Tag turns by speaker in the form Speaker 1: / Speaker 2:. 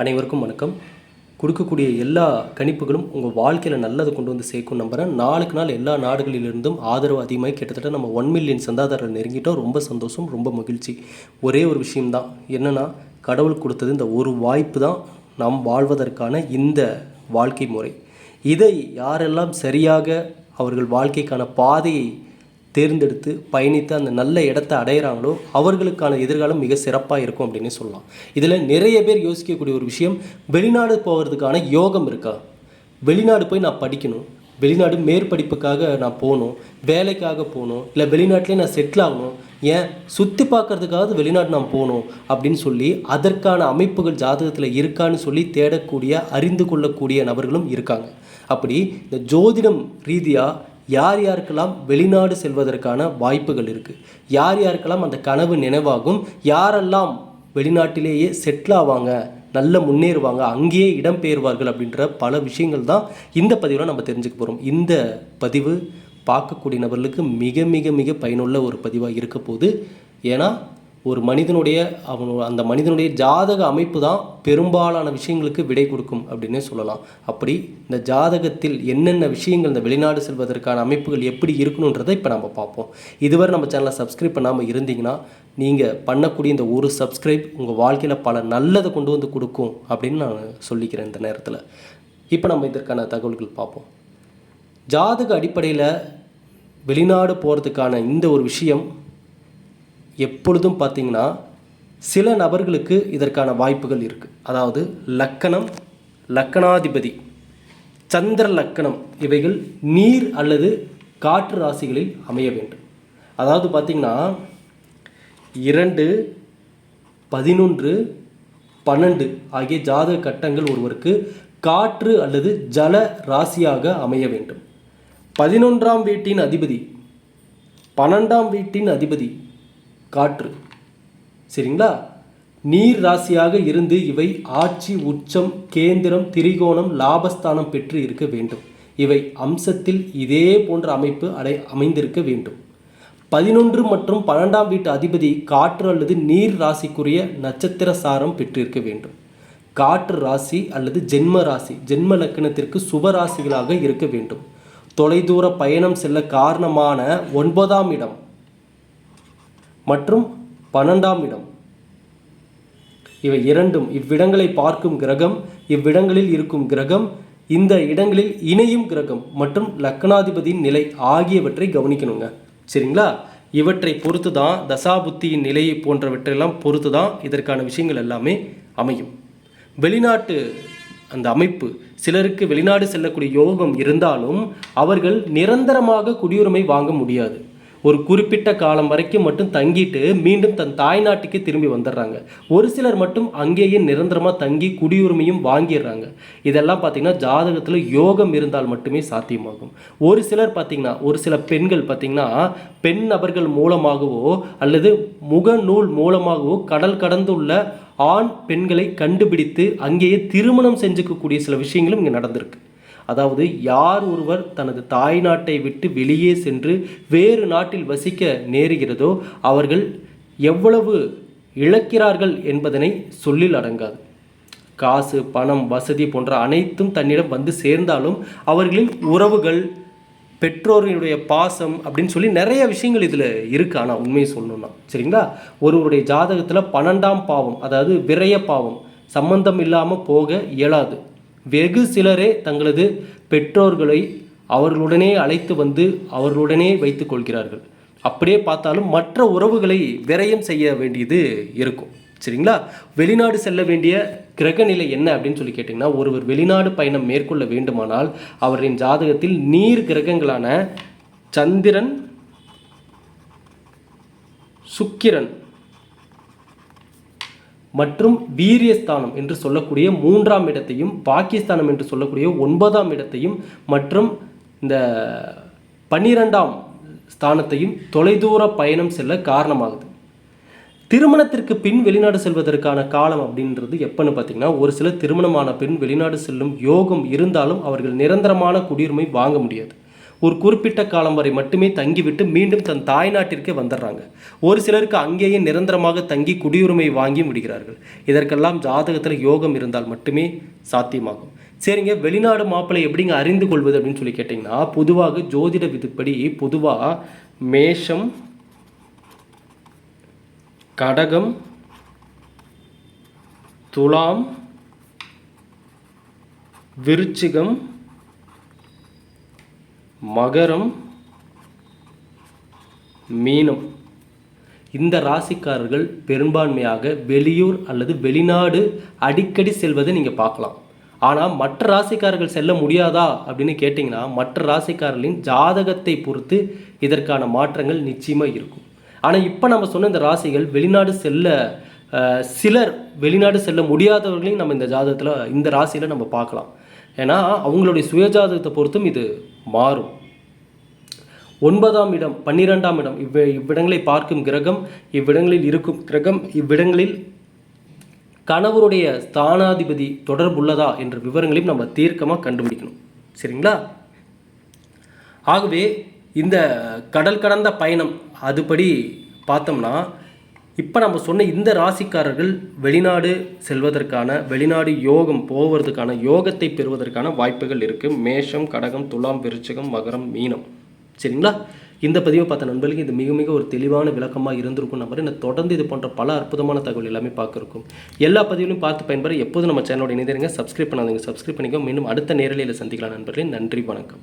Speaker 1: அனைவருக்கும் வணக்கம். கொடுக்கக்கூடிய எல்லா கணிப்புகளும் உங்கள் வாழ்க்கையில் நல்லது கொண்டு வந்து சேர்க்கும் நம்புகிறேன் நாளுக்கு நாள் எல்லா நாடுகளிலிருந்தும் ஆதரவு அதிகமாக கிட்டத்தட்ட நம்ம ஒன் மில்லியன் சந்தாதாரர் நெருங்கிட்டோம். ரொம்ப சந்தோஷம் ரொம்ப மகிழ்ச்சி. ஒரே ஒரு விஷயம்தான். என்னென்னா கடவுள் கொடுத்தது இந்த ஒரு வாய்ப்பு தான் நாம் வாழ்வதற்கான இந்த வாழ்க்கை முறை. இதை யாரெல்லாம் சரியாக அவர்கள் வாழ்க்கைக்கான பாதையை தேர்ந்தெடுத்து பயணித்து அந்த நல்ல இடத்த அடையிறாங்களோ அவர்களுக்கான எதிர்காலம் மிக சிறப்பாக இருக்கும் அப்படின்னு சொல்லலாம். இதில் நிறைய பேர் யோசிக்கக்கூடிய ஒரு விஷயம் வெளிநாடு போகிறதுக்கான யோகம் இருக்கா? வெளிநாடு போய் நான் படிக்கணும். வெளிநாடு மேற்படிப்புக்காக நான் போகணும். வேலைக்காக போகணும். இல்லை வெளிநாட்டிலே நான் செட்டில் ஆகணும். ஏன்? சுற்றி பார்க்கறதுக்காவது வெளிநாடு நான் போகணும் அப்படின்னு சொல்லி அதற்கான அமைப்புகள் ஜாதகத்தில் இருக்கான்னு சொல்லி தேடக்கூடிய அறிந்து கொள்ளக்கூடிய நபர்களும் இருக்காங்க. அப்படி இந்த ஜோதிடம் ரீதியாக யார் யாருக்கெல்லாம் வெளிநாடு செல்வதற்கான வாய்ப்புகள் இருக்குது யார் யாருக்கெல்லாம் அந்த கனவு நினைவாகும்? யாரெல்லாம் வெளிநாட்டிலேயே செட்டில் ஆவாங்க நல்ல முன்னேறுவாங்க அங்கேயே இடம்பெயர்வார்கள் அப்படின்ற பல விஷயங்கள் தான் இந்த பதிவில் நம்ம தெரிஞ்சுக்க போகிறோம் இந்த பதிவு பார்க்கக்கூடிய நபர்களுக்கு மிக மிக மிக பயனுள்ள ஒரு பதிவாக இருக்க போது ஏன்னா ஒரு மனிதனுடைய அவன் அந்த மனிதனுடைய ஜாதக அமைப்பு தான் பெரும்பாலான விஷயங்களுக்கு விடை கொடுக்கும் அப்படின்னே சொல்லலாம். அப்படி இந்த ஜாதகத்தில் என்னென்ன விஷயங்கள் இந்த வெளிநாடு செல்வதற்கான அமைப்புகள் எப்படி இருக்கணுன்றதை இப்போ நம்ம பார்ப்போம். இதுவரை நம்ம சேனலை சப்ஸ்கிரைப் பண்ணாமல் இருந்தீங்கன்னா நீங்கள் பண்ணக்கூடிய இந்த ஒரு சப்ஸ்கிரைப் உங்கள் வாழ்க்கையில் பல நல்லதை கொண்டு வந்து கொடுக்கும் அப்படின்னு நான் சொல்லிக்கிறேன் இந்த நேரத்தில். இப்போ நம்ம இதற்கான தகவல்கள் பார்ப்போம். ஜாதக அடிப்படையில் வெளிநாடு போகிறதுக்கான இந்த ஒரு விஷயம் எப்பொழுதும் பார்த்தீங்கன்னா சில நபர்களுக்கு இதற்கான வாய்ப்புகள் இருக்குது அதாவது லக்கணம் லக்கணாதிபதி சந்திர லக்கணம் இவைகள் நீர் அல்லது காற்று ராசிகளில் அமைய வேண்டும். அதாவது பார்த்திங்கன்னா இரண்டு பதினொன்று பன்னெண்டு ஆகிய ஜாதக கட்டங்கள் ஒருவருக்கு காற்று அல்லது ஜல ராசியாக அமைய வேண்டும். பதினொன்றாம் வீட்டின் அதிபதி பன்னெண்டாம் வீட்டின் அதிபதி காற்று. சரிங்களா? நீர் ராசியாக இருந்து இவை ஆட்சி உச்சம் கேந்திரம் திரிகோணம் லாபஸ்தானம் பெற்று இருக்க வேண்டும். இவை அம்சத்தில் இதே போன்ற அமைப்பு அடை அமைந்திருக்க வேண்டும். பதினொன்று மற்றும் பன்னெண்டாம் வீட்டு அதிபதி காற்று அல்லது நீர் ராசிக்குரிய நட்சத்திர சாரம் பெற்றிருக்க வேண்டும். காற்று ராசி அல்லது ஜென்ம ராசி ஜென்ம லக்கணத்திற்கு சுப ராசிகளாக இருக்க வேண்டும். தொலைதூர பயணம் செல்ல காரணமான ஒன்பதாம் இடம் மற்றும் பன்னெண்டாம் இடம். இவை இரண்டும் இவ்விடங்களை பார்க்கும் கிரகம் இவ்விடங்களில் இருக்கும் கிரகம் இந்த இடங்களில் இணையும் கிரகம் மற்றும் லக்னாதிபதியின் நிலை ஆகியவற்றை கவனிக்கணுங்க. சரிங்களா? இவற்றை பொறுத்து தான் தசாபுத்தியின் நிலையை போன்றவற்றையெல்லாம் பொறுத்து தான் இதற்கான விஷயங்கள் எல்லாமே அமையும். வெளிநாட்டு அந்த அமைப்பு சிலருக்கு வெளிநாடு செல்லக்கூடிய யோகம் இருந்தாலும் அவர்கள் நிரந்தரமாக குடியுரிமை வாங்க முடியாது. ஒரு குறிப்பிட்ட காலம் வரைக்கும் மட்டும் தங்கிட்டு மீண்டும் தன் தாய்நாட்டுக்கு திரும்பி வந்துடுறாங்க. ஒரு சிலர் மட்டும் அங்கேயே நிரந்தரமாக தங்கி குடியுரிமையும் வாங்கிடுறாங்க. இதெல்லாம் பார்த்திங்கன்னா ஜாதகத்தில் யோகம் இருந்தால் மட்டுமே சாத்தியமாகும். ஒரு சிலர் பார்த்திங்கன்னா ஒரு சில பெண்கள் பார்த்திங்கன்னா பெண் நபர்கள் மூலமாகவோ அல்லது முகநூல் மூலமாகவோ கடல் கடந்துள்ள ஆண் பெண்களை கண்டுபிடித்து அங்கேயே திருமணம் செஞ்சுக்கக்கூடிய சில விஷயங்களும் இங்கே நடந்திருக்கு. அதாவது யார் ஒருவர் தனது தாய் நாட்டை விட்டு வெளியே சென்று வேறு நாட்டில் வசிக்க நேருகிறதோ அவர்கள் எவ்வளவு இழக்கிறார்கள் என்பதனை சொல்லில் அடங்காது. காசு பணம் வசதி போன்ற அனைத்தும் தன்னிடம் வந்து சேர்ந்தாலும் அவர்களின் உறவுகள் பெற்றோர்களுடைய பாசம் அப்படின்னு சொல்லி நிறைய விஷயங்கள் இதில் இருக்குது ஆனால் உண்மையை சொல்லணும்னா. சரிங்களா? ஒருவருடைய ஜாதகத்தில் பன்னெண்டாம் பாவம் அதாவது விரய பாவம் சம்பந்தம் இல்லாமல் போக இயலாது. வெகு சிலரே தங்களது பெற்றோர்களை அவர்களுடனே அழைத்து வந்து அவர்களுடனே வைத்து கொள்கிறார்கள். அப்படியே பார்த்தாலும் மற்ற உறவுகளை விரயம் செய்ய வேண்டியது இருக்கும். சரிங்களா? வெளிநாடு செல்ல வேண்டிய கிரகநிலை என்ன அப்படின்னு சொல்லி கேட்டிங்கன்னா ஒருவர் வெளிநாடு பயணம் மேற்கொள்ள வேண்டுமானால் அவரின் ஜாதகத்தில் நீர் கிரகங்களான சந்திரன் சுக்கிரன் மற்றும் வீரியஸ்தானம் என்று சொல்லக்கூடிய மூன்றாம் இடத்தையும் பாகிஸ்தானம் என்று சொல்லக்கூடிய ஒன்பதாம் இடத்தையும் மற்றும் இந்த பன்னிரெண்டாம் ஸ்தானத்தையும் தொலைதூர பயணம் செல்ல காரணமாகுது. திருமணத்திற்கு பின் வெளிநாடு செல்வதற்கான காலம் அப்படின்றது எப்பன்னு பார்த்தீங்கன்னா ஒரு சில திருமணமான பின் வெளிநாடு செல்லும் யோகம் இருந்தாலும் அவர்கள் நிரந்தரமான குடியுரிமை வாங்க முடியாது. ஒரு குறிப்பிட்ட காலம் வரை மட்டுமே தங்கிவிட்டு மீண்டும் தன் தாய்நாட்டிற்கே வந்துடுறாங்க. ஒரு சிலருக்கு அங்கேயே நிரந்தரமாக தங்கி குடியுரிமை வாங்கி விடுகிறார்கள். இதற்கெல்லாம் ஜாதகத்தில் யோகம் இருந்தால் மட்டுமே சாத்தியமாகும். சரிங்க வெளிநாடு மாப்பிள்ளை எப்படிங்க அறிந்து கொள்வது அப்படின்னு சொல்லி கேட்டிங்கன்னா பொதுவாக ஜோதிட விதிப்படி பொதுவாக மேஷம் கடகம் துலாம் விருச்சிகம் மகரம் மீனம். இந்த ராசிக்காரர்கள் பெரும்பான்மையாக வெளியூர் அல்லது வெளிநாடு அடிக்கடி செல்வதை நீங்கள் பார்க்கலாம். ஆனால் மற்ற ராசிக்காரர்கள் செல்ல முடியாதா அப்படின்னு கேட்டிங்கன்னா மற்ற ராசிக்காரர்களின் ஜாதகத்தை பொறுத்து இதற்கான மாற்றங்கள் நிச்சயமாக இருக்கும். ஆனால் இப்போ நம்ம சொன்ன இந்த ராசிகள் வெளிநாடு செல்ல சிலர் வெளிநாடு செல்ல முடியாதவர்களையும் நம்ம இந்த ஜாதகத்தில் இந்த ராசியில் நம்ம பார்க்கலாம். ஏன்னா அவங்களுடைய சுயஜாதகத்தை பொறுத்தும் இது மாறும். ஒன்பதாம் இடம் பன்னிரெண்டாம் இடம். இவ் இவ்விடங்களை பார்க்கும் கிரகம் இவ்விடங்களில் இருக்கும் கிரகம் இவ்விடங்களில் கணவருடைய ஸ்தானாதிபதி தொடர்புள்ளதா என்ற விவரங்களையும் நம்ம தீர்க்கமாக கண்டுபிடிக்கணும். சரிங்களா? ஆகவே இந்த கடல் கடந்த பயணம் அதுபடி பார்த்தோம்னா இப்போ நம்ம சொன்ன இந்த ராசிக்காரர்கள் வெளிநாடு செல்வதற்கான வெளிநாடு யோகம் போவதற்கான யோகத்தை பெறுவதற்கான வாய்ப்புகள் இருக்குது மேஷம் கடகம் துலாம் விருச்சகம் மகரம் மீனம். சரிங்களா? இந்த பதிவை பார்த்த நண்பர்களுக்கு இது மிக மிக ஒரு தெளிவான விளக்கமாக இருந்திருக்கும் நம்பர் இன்னும் தொடர்ந்து இது போன்ற பல அற்புதமான தகவல் எல்லாமே பார்க்குறோம் எல்லா பதிவுலையும் பார்த்து பயன்பெற எப்போதும் நம்ம சேனலோட இணைந்திருங்க. சப்ஸ்கிரைப் பண்ணாதீங்க. சப்ஸ்கிரைப் பண்ணிக்கோ மீண்டும் அடுத்த நேரலையில் சந்திக்கலாம் நண்பர்களே. நன்றி வணக்கம்.